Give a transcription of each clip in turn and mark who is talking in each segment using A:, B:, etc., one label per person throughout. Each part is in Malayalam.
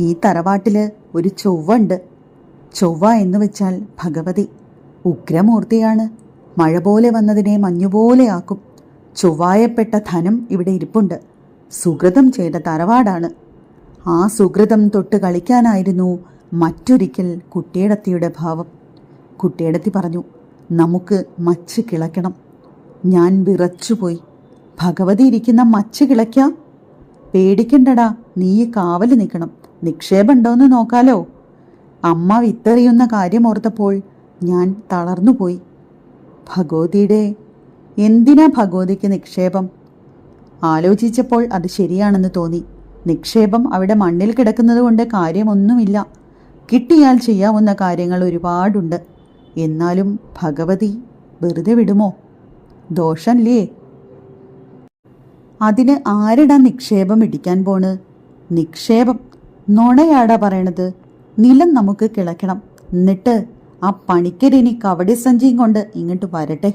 A: ഈ തറവാട്ടിൽ ഒരു ചൊവ്വുണ്ട്. ചൊവ്വ എന്ന് വെച്ചാൽ ഭഗവതി. ഉഗ്രമൂർത്തിയാണ്. മഴ പോലെ വന്നതിനെ മഞ്ഞുപോലെയാക്കും ചൊവ്വായപ്പെട്ട ധനം ഇവിടെ ഇരിപ്പുണ്ട്. സുഹൃതം ചെയ്ത തറവാടാണ്. ആ സുഹൃതം തൊട്ട് കളിക്കാനായിരുന്നു മറ്റൊരിക്കൽ കുട്ടിയടത്തിയുടെ ഭാവം. കുട്ടിയടത്തി പറഞ്ഞു നമുക്ക് മച്ച് കിളയ്ക്കണം. ഞാൻ വിറച്ചുപോയി. ഭഗവതി ഇരിക്കുന്ന മച്ച് കിളയ്ക്കാം. പേടിക്കണ്ടടാ നീ കാവൽ നിൽക്കണം. നിക്ഷേപമുണ്ടോന്ന് നോക്കാലോ. അമ്മ വിത്തെറിയുന്ന കാര്യം ഓർത്തപ്പോൾ ഞാൻ തളർന്നുപോയി. ഭഗവതിയുടെ എന്തിനാ ഭഗവതിക്ക് നിക്ഷേപം? ആലോചിച്ചപ്പോൾ അത് ശരിയാണെന്ന് തോന്നി. നിക്ഷേപം അവിടെ മണ്ണിൽ കിടക്കുന്നത് കൊണ്ട് കാര്യമൊന്നുമില്ല. കിട്ടിയാൽ ചെയ്യാവുന്ന കാര്യങ്ങൾ ഒരുപാടുണ്ട്. എന്നാലും ഭഗവതി വെറുതെ വിടുമോ? ദോഷല്ലേ? അതിന് ആരടാ നിക്ഷേപം ഇടിക്കാൻ പോണ്? നിക്ഷേപം നുണയാടാ പറയണത്. നിലം നമുക്ക് കിളക്കണം എന്നിട്ട് ആ പണിക്കരിനി കവടി സഞ്ചിയും കൊണ്ട് ഇങ്ങോട്ട് വരട്ടെ.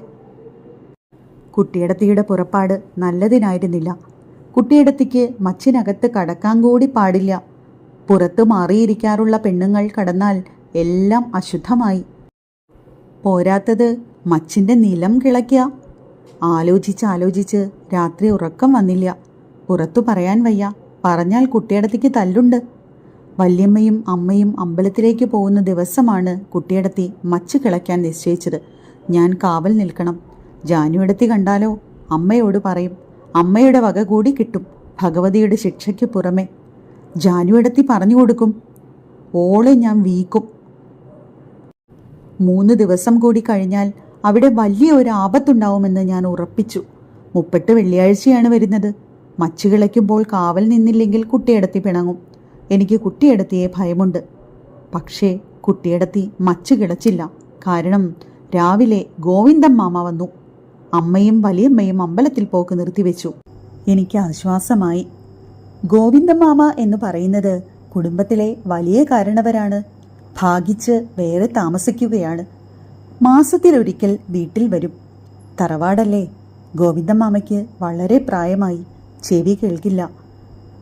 A: കുട്ടിയടത്തിയുടെ പുറപ്പാട് നല്ലതിനായിരുന്നില്ല. കുട്ടിയടത്തിക്ക് മച്ചിനകത്ത് കടക്കാൻ കൂടി പാടില്ല. പുറത്തു മാറിയിരിക്കാറുള്ള പെണ്ണുങ്ങൾ കടന്നാൽ എല്ലാം അശുദ്ധമായി. പോരാത്തത് മച്ചിന്റെ നിലം കിളയ്ക്കുക. ആലോചിച്ച് ആലോചിച്ച് രാത്രി ഉറക്കം വന്നില്ല. പുറത്തു പറയാൻ വയ്യ. പറഞ്ഞാൽ കുട്ടിയടത്തിക്ക് തല്ലുണ്ട്. വല്യമ്മയും അമ്മയും അമ്പലത്തിലേക്ക് പോകുന്ന ദിവസമാണ് കുട്ടിയടത്തി മച്ച് കിളയ്ക്കാൻ നിശ്ചയിച്ചത്. ഞാൻ കാവൽ നിൽക്കണം. ജാനുവിടത്തി കണ്ടാലോ? അമ്മയോട് പറയും. അമ്മയുടെ വക കൂടി കിട്ടും. ഭഗവതിയുടെ ശിക്ഷയ്ക്ക് പുറമെ. ജാനുവിടത്തി പറഞ്ഞു കൊടുക്കും. ഓളെ ഞാൻ വീക്കും. മൂന്ന് ദിവസം കൂടി കഴിഞ്ഞാൽ അവിടെ വലിയ ഒരു ആപത്തുണ്ടാവുമെന്ന് ഞാൻ ഉറപ്പിച്ചു. മുപ്പെട്ട് വെള്ളിയാഴ്ചയാണ് വരുന്നത്. മച്ചു കിളയ്ക്കുമ്പോൾ കാവൽ നിന്നില്ലെങ്കിൽ കുട്ടിയടത്തി പിണങ്ങും. എനിക്ക് കുട്ടിയെടുത്തിയെ ഭയമുണ്ട്. പക്ഷേ കുട്ടിയടത്തി മച്ചു കിളച്ചില്ല കാരണം രാവിലെ ഗോവിന്ദൻ മാമ വന്നു. അമ്മയും വലിയമ്മയും അമ്പലത്തിൽ പോക്ക് നിർത്തിവെച്ചു. എനിക്ക് ആശ്വാസമായി. ഗോവിന്ദൻ മാമ എന്ന് പറയുന്നത് കുടുംബത്തിലെ വലിയ കാരണവരാണ്. ഭാഗിച്ച് വേറെ താമസിക്കുകയാണ്. മാസത്തിലൊരിക്കൽ വീട്ടിൽ വരും. തറവാടല്ലേ? ഗോവിന്ദൻ മാമയ്ക്ക് വളരെ പ്രായമായി. ചെവി കേൾക്കില്ല.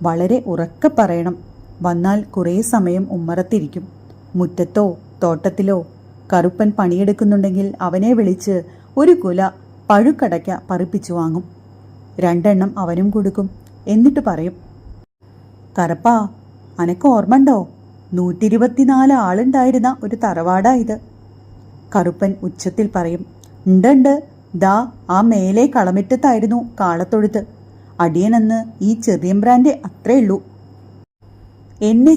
A: വളരെ ഉറക്കെ പറയണം. വന്നാൽ കുറേ സമയം ഉമ്മറത്തിരിക്കും. മുറ്റത്തോ തോട്ടത്തിലോ കറുപ്പൻ പണിയെടുക്കുന്നുണ്ടെങ്കിൽ അവനെ വിളിച്ച് ഒരു കുല പഴുക്കടയ്ക്ക പറിപ്പിച്ചു വാങ്ങും. രണ്ടെണ്ണം അവനും കൊടുക്കും. എന്നിട്ട് പറയും കറപ്പാ അനക്ക് ഓർമ്മണ്ടോ? നൂറ്റിരുപത്തിനാല് ആളുണ്ടായിരുന്ന ഒരു തറവാടാ ഇത്. കറുപ്പൻ ഉച്ചത്തിൽ പറയും ഉണ്ടുണ്ട് ദാ ആ മേലെ കളമിറ്റത്തായിരുന്നു കാളത്തൊഴുത്ത്. അടിയനെന്ന് ഈ ചെറിയമ്പ്രാന്റെ അത്രേ ഉള്ളൂ. എന്നെ